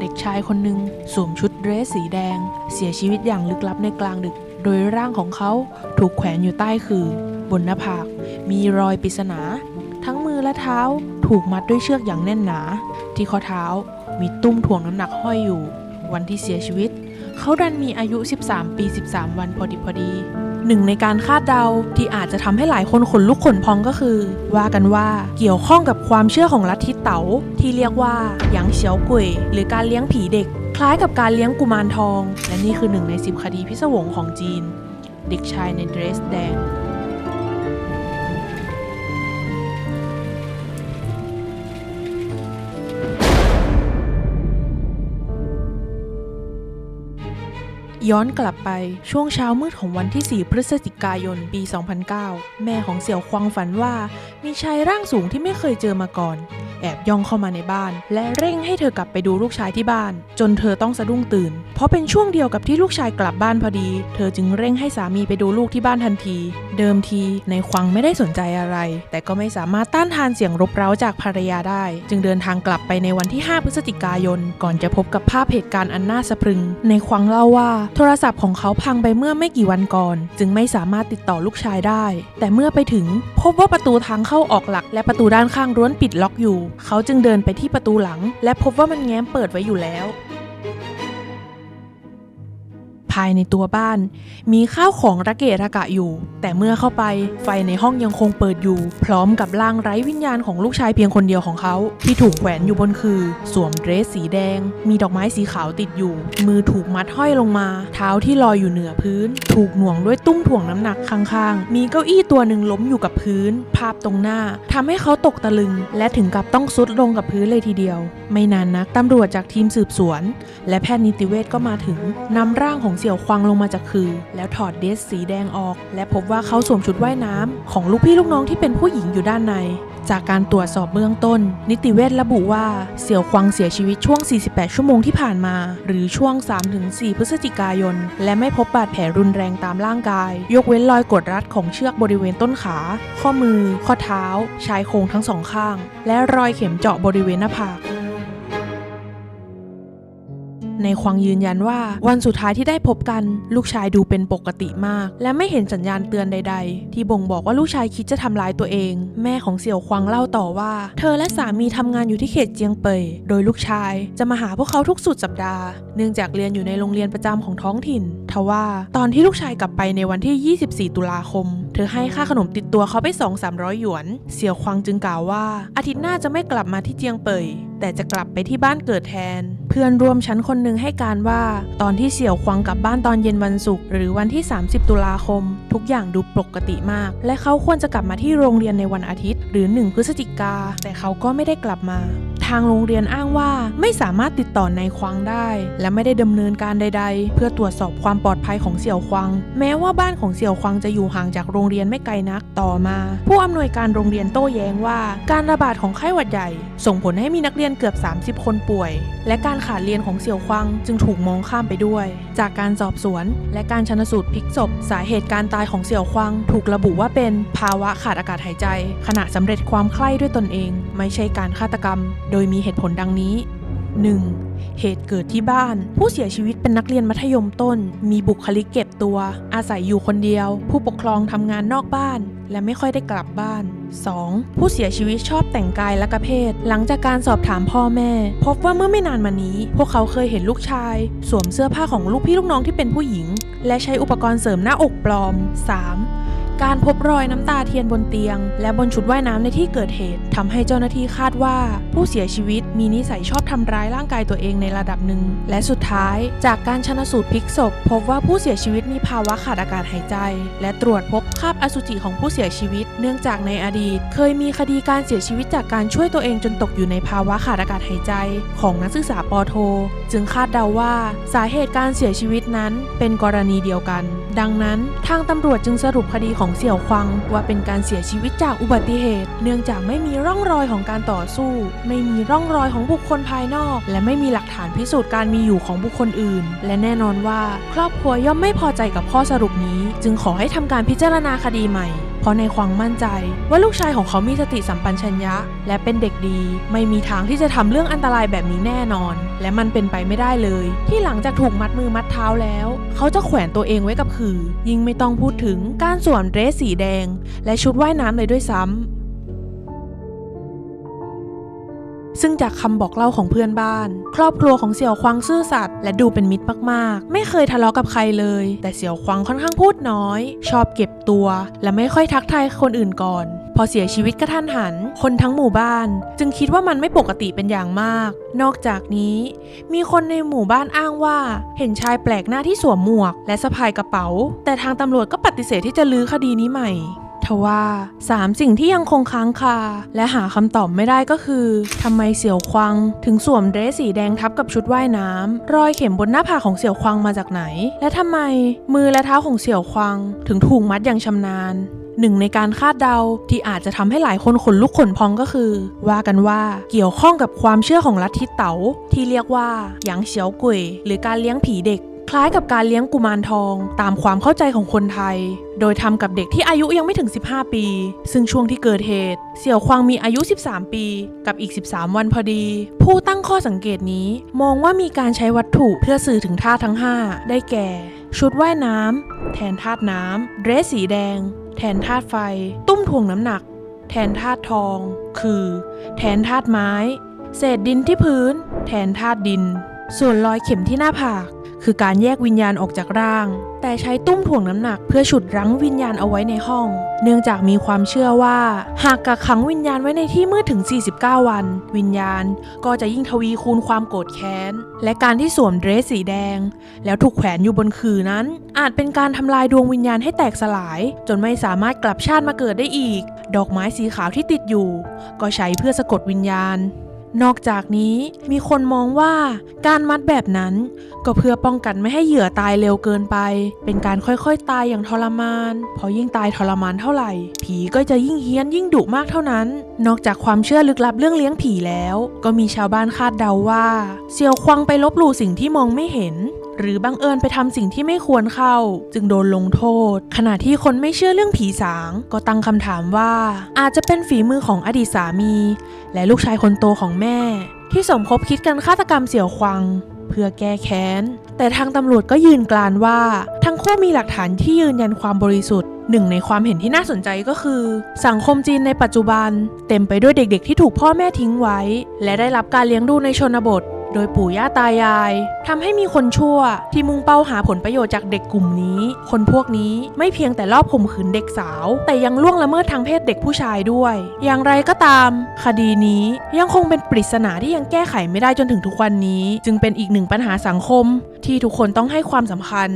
เด็กชายคนหนึ่งสวมชุดเดรสสีแดง เสียชีวิตอย่างลึกลับในกลางดึก โดยร่างของเขาถูกแขวนอยู่ใต้คือบนหน้าผาก มีรอยปริศนา ทั้งมือและเท้าถูกมัดด้วยเชือกอย่างแน่นหนา ที่ข้อเท้ามีตุ้มถ่วงน้ำหนักห้อยอยู่ วันที่เสียชีวิต เขาดันมีอายุ 13 ปี 13 วันพอดีพอดี หนึ่งในการคาดเดาที่อาจจะทำให้หลายคนขนลุกขนพองก็คือ ว่ากันว่าเกี่ยวข้องกับความเชื่อของลัทธิเต๋าที่เรียกว่าหยางเฉียวกุยหรือการเลี้ยงผีเด็ก คล้ายกับการเลี้ยงกุมารทอง และนี่คือหนึ่งในสิบคดีพิศวงของจีน เด็กชายในเดรสแดง ย้อนกลับไปช่วงเช้ามืดของวันที่ 4 พฤศจิกายน ปี 2009 แม่ของเสี่ยวควางฝันว่า มีชายร่างสูงที่ไม่เคยเจอมาก่อน แอบย่องเข้ามาในบ้าน และเร่งให้เธอกลับไปดูลูกชายที่บ้าน จนเธอต้องสะดุ้งตื่น เพราะเป็นช่วงเดียวกับที่ลูกชายกลับบ้านพอดี เธอจึงเร่งให้สามีไปดูลูกที่บ้านทันที เดิมทีในควางไม่ได้สนใจอะไร แต่ก็ไม่สามารถต้านทานเสียงรบเร้าจากภรรยาได้ จึงเดินทางกลับไปในวันที่ 5 พฤศจิกายน ก่อนจะพบกับภาพเหตุการณ์อันน่าสะพรึง ในควางเล่าว่า โทรศัพท์ของเขาพังไปเมื่อไม่กี่วันก่อน จึงไม่สามารถติดต่อลูกชายได้ แต่เมื่อไปถึง พบว่าประตูทางเข้าออกหลัก และประตูด้านข้างร้วนปิดล็อกอยู่ เขาจึงเดินไปที่ประตูหลัง และพบว่ามันแง้มเปิดไว้อยู่แล้ว ภายในตัวบ้าน มีข้าวของระเกะระกะอยู่ แต่เมื่อเข้าไปไฟในห้องยังคงเปิดอยู่ พร้อมกับร่างไร้วิญญาณของลูกชายเพียงคนเดียวของเขา ที่ถูกแขวนอยู่บนคือ สวมเดรสสีแดง มีดอกไม้สีขาวติดอยู่ มือถูกมัดห้อยลงมา เท้าที่ลอยอยู่เหนือพื้น ถูกหน่วงด้วยตุ้มถ่วงน้ำหนักข้างๆ มีเก้าอี้ตัวหนึ่งล้มอยู่กับพื้น ภาพตรงหน้าทำให้เขาตกตะลึง และถึงกับต้องซุดลงกับพื้นเลยทีเดียว ไม่นานนักตำรวจจากทีมสืบสวน และแพทย์นิติเวชก็มาถึงนำร่างของเสียวควางลงมาจากคือ แล้วถอดเดรสสีแดงออก และพบว่าเขาสวมชุดว่ายน้ำของลูกพี่ลูกน้องที่เป็นผู้หญิงอยู่ด้านใน จากการตรวจสอบเบื้องต้น นิติเวชระบุว่าเสี่ยวควางเสียชีวิตช่วง 48 ชั่วโมงที่ผ่านมา หรือช่วง 3-4 พฤศจิกายน และไม่พบบาดแผลรุนแรงตามร่างกาย ยกเว้นรอยกดรัดของเชือกบริเวณต้นขา ข้อมือ ข้อเท้า ชายโครงทั้งสองข้าง และรอยเข็มเจาะบริเวณหน้าผาก ในควางยืนยันว่าวันสุดท้ายที่ได้พบกัน ลูกชายดูเป็นปกติมาก และไม่เห็นสัญญาณเตือนใด ๆ ที่บ่งบอกว่าลูกชายคิดจะทำร้ายตัวเอง แม่ของเสี่ยวควางเล่าต่อว่า เธอและสามีทำงานอยู่ที่เขตเจียงเปย โดยลูกชายจะมาหาพวกเขาทุกสุดสัปดาห์ เนื่องจากเรียนอยู่ในโรงเรียนประจำของท้องถิ่น ทว่าตอนที่ลูกชายกลับไปในวันที่ 24 ตุลาคม เธอให้ค่าขนมติดตัวเขาไป 2-300 หยวน เสี่ยวควางจึงกล่าวว่า อาทิตย์หน้าจะไม่กลับมาที่เจียงเปย แต่จะกลับไปที่บ้านเกิดแทน เพื่อนร่วมชั้นคนหนึ่งให้การว่า ตอนที่เสี่ยวควังกลับบ้านตอนเย็นวันศุกร์หรือวันที่ 30 ตุลาคม ทุกอย่างดูปกติมาก และเขาควรจะกลับมาที่โรงเรียนในวันอาทิตย์ หรือ 1 พฤศจิกา แต่เขาก็ไม่ได้กลับมา ทางโรงเรียนอ้างว่าไม่สามารถติดต่อนายควางได้ และไม่ได้ดำเนินการใด ๆ เพื่อตรวจสอบความปลอดภัยของเสี่ยวควางแม้ว่าบ้านของเสี่ยวควางจะอยู่ห่างจากโรงเรียนไม่ไกลนักต่อมา ผู้อำนวยการโรงเรียนโต้แย้งว่า การระบาดของไข้หวัดใหญ่ ส่งผลให้มีนักเรียนเกือบ 30 คนป่วย และการขาดเรียนของเสี่ยวควางจึงถูกมองข้ามไปด้วย จากการสอบสวน และการชนสูตรพลิกศพ สาเหตุการตายของเสี่ยวควางถูกระบุว่าเป็นภาวะขาดอากาศหายใจ ขณะสำเร็จความใคร่ด้วยตนเอง ไม่ใช่การฆาตกรรม โดยมีเหตุผลดังนี้ 1. เหตุเกิดที่บ้าน ผู้เสียชีวิตเป็นนักเรียนมัธยมต้น มีบุคลิกเก็บตัว อาศัยอยู่คนเดียว ผู้ปกครองทำงานนอกบ้าน และไม่ค่อยได้กลับบ้าน 2. ผู้เสียชีวิตชอบแต่งกายและกระเพศ หลังจากการสอบถามพ่อแม่ พบว่าเมื่อไม่นานมานี้ พวกเขาเคยเห็นลูกชาย สวมเสื้อผ้าของลูกพี่ลูกน้องที่เป็นผู้หญิง และใช้อุปกรณ์เสริมหน้าอกปลอม 3. การพบรอยน้ำตาเทียนบนเตียง และบนชุดว่ายน้ำในที่เกิดเหตุทำให้เจ้าหน้าที่คาดว่า ผู้เสียชีวิตมีนิสัยชอบทำร้ายร่างกายตัวเองในระดับหนึ่ง และสุดท้าย จากการชนสูตรพลิกศพ พบว่าผู้เสียชีวิตมีภาวะขาดอากาศหายใจ และตรวจพบคราบอสุจิของผู้เสียชีวิต เนื่องจากในอดีต เคยมีคดีการเสียชีวิตจากการช่วยตัวเองจนตกอยู่ในภาวะขาดอากาศหายใจ ของนักศึกษาปอโท จึงคาดเดาว่า สาเหตุการเสียชีวิตนั้น เป็นกรณีเดียวกัน ดังนั้น ทางตำรวจจึงสรุปคดีของเสี่ยวควังว่าเป็นการเสียชีวิตจากอุบัติเหตุ เนื่องจากไม่มีร่องรอยของการต่อสู้ ไม่มีร่องรอยของบุคคลภายนอก และไม่มีหลักฐานพิสูจน์การมีอยู่ของบุคคลอื่น และแน่นอนว่า ครอบครัวย่อมไม่พอใจกับข้อสรุปนี้ จึงขอให้ทำการพิจารณาคดีใหม่ ราะราในความมั่นใจ ว่าลูกชายของเขามีสติสัมปชัญญะ และเป็นเด็กดี ไม่มีทางที่จะทำเรื่องอันตรายแบบนี้แน่นอน และมันเป็นไปไม่ได้เลย ที่หลังจากถูกมัดมือมัดเท้าแล้ว เขาจะแขวนตัวเองไว้กับขื่อยิ่งไม่ต้องพูดถึงการสวมเดรสสีแดง และชุดว่ายน้ำเลยด้วยซ้ำ ซึ่งจากคำบอกเล่าของเพื่อนบ้าน ครอบครัวของเสี่ยวควางซื่อสัตย์และดูเป็นมิตรมาก ๆ ไม่เคยทะเลาะกับใครเลย แต่เสี่ยวควางค่อนข้างพูดน้อย ชอบเก็บตัว และไม่ค่อยทักทายคนอื่นก่อน พอเสียชีวิตกระทันหัน คนทั้งหมู่บ้าน จึงคิดว่ามันไม่ปกติเป็นอย่างมาก นอกจากนี้ มีคนในหมู่บ้านอ้างว่า เห็นชายแปลกหน้าที่สวมหมวก และสะพายกระเป๋า แต่ทางตำรวจก็ปฏิเสธที่จะลื้อคดีนี้ใหม่ ทว่าสามสิ่งที่ยังคงค้างคา และหาคำตอบไม่ได้ก็คือทำไมเสี่ยวควางถึงสวมเดรสสีแดงทับกับชุดว่ายน้ำรอยเข็มบนหน้าผากของเสี่ยวควางมาจากไหน และทำไมมือและเท้าของเสี่ยวควางถึงถูกมัดอย่างชำนาญหนึ่งในการคาดเดาที่อาจจะทำให้หลายคนขนลุกขนพองก็คือ ว่ากันว่าเกี่ยวข้องกับความเชื่อของลัทธิเต๋าที่เรียกว่าหยางเฉียวกุยหรือการเลี้ยงผีเด็ก คล้ายกับการเลี้ยงกุมารทอง ตามความเข้าใจของคนไทย โดยทำกับเด็กที่อายุยังไม่ถึง 15 ปี ซึ่งช่วงที่เกิดเหตุ เสี่ยวควางมีอายุ 13 ปี กับอีก 13 วันพอดี ผู้ตั้งข้อสังเกตนี้ มองว่ามีการใช้วัตถุเพื่อสื่อถึงธาตุทั้ง 5 ได้แก่ ชุดว่ายน้ำแทนธาตุน้ำเดรสสีแดง แทนธาตุไฟ ตุ้มถ่วงน้ำหนัก แทนธาตุทอง คือ แทนธาตุไม้ เศษดินที่พื้น แทนธาตุดิน ส่วนรอยเข็มที่หน้าผาก คือการแยกวิญญาณออกจากร่าง แต่ใช้ตุ้มถ่วงน้ำหนัก เพื่อฉุดรั้งวิญญาณเอาไว้ในห้อง เนื่องจากมีความเชื่อว่า หากกักขังวิญญาณไว้ในที่มืดถึง 49 วัน วิญญาณก็จะยิ่งทวีคูณความโกรธแค้น และการที่สวมเดรสสีแดง แล้วถูกแขวนอยู่บนขื่อนั้น อาจเป็นการทำลายดวงวิญญาณให้แตกสลาย จนไม่สามารถกลับชาติมาเกิดได้อีก ดอกไม้สีขาวที่ติดอยู่ ก็ใช้เพื่อสะกดวิญญาณ นอกจากนี้มีคนมองว่าการมัดแบบนั้น ก็เพื่อป้องกันไม่ให้เหยื่อตายเร็วเกินไป เป็นการค่อยๆ ตายอย่างทรมานเพราะยิ่งตายทรมานเท่าไหร่ ผีก็จะยิ่งเฮี้ยนยิ่งดุมากเท่านั้น นอกจากความเชื่อลึกลับเรื่องเลี้ยงผีแล้ว ก็มีชาวบ้านคาดเดาว่า เซียวควังไปลบหลู่สิ่งที่มองไม่เห็น หรือบังเอิญไปทำสิ่งที่ไม่ควรเข้า จึงโดนลงโทษ ขณะที่คนไม่เชื่อเรื่องผีสาง ก็ตั้งคำถามว่า อาจจะเป็นฝีมือของอดีตสามี และลูกชายคนโตของแม่ ที่สมคบคิดกันฆาตกรรมเสี่ยวควางเพื่อแก้แค้น แต่ทางตำรวจก็ยืนกรานว่า ทั้งคู่มีหลักฐานที่ยืนยันความบริสุทธิ์หนึ่งในความเห็นที่น่าสนใจก็คือ สังคมจีนในปัจจุบัน เต็มไปด้วยเด็กๆที่ถูกพ่อแม่ทิ้งไว้ และได้รับการเลี้ยงดูในชนบท โดยปู่ย่าตายายทำให้มีคนชั่ว ที่มุ่งเป้าหาผลประโยชน์จากเด็กกลุ่มนี้ คนพวกนี้ไม่เพียงแต่รอบข่มขืนเด็กสาว แต่ยังล่วงละเมิดทางเพศเด็กผู้ชายด้วย อย่างไรก็ตาม คดีนี้ยังคงเป็นปริศนาที่ยังแก้ไขไม่ได้จนถึงทุกวันนี้ จึงเป็นอีกหนึ่งปัญหาสังคม ที่ทุกคนต้องให้ความสำคัญ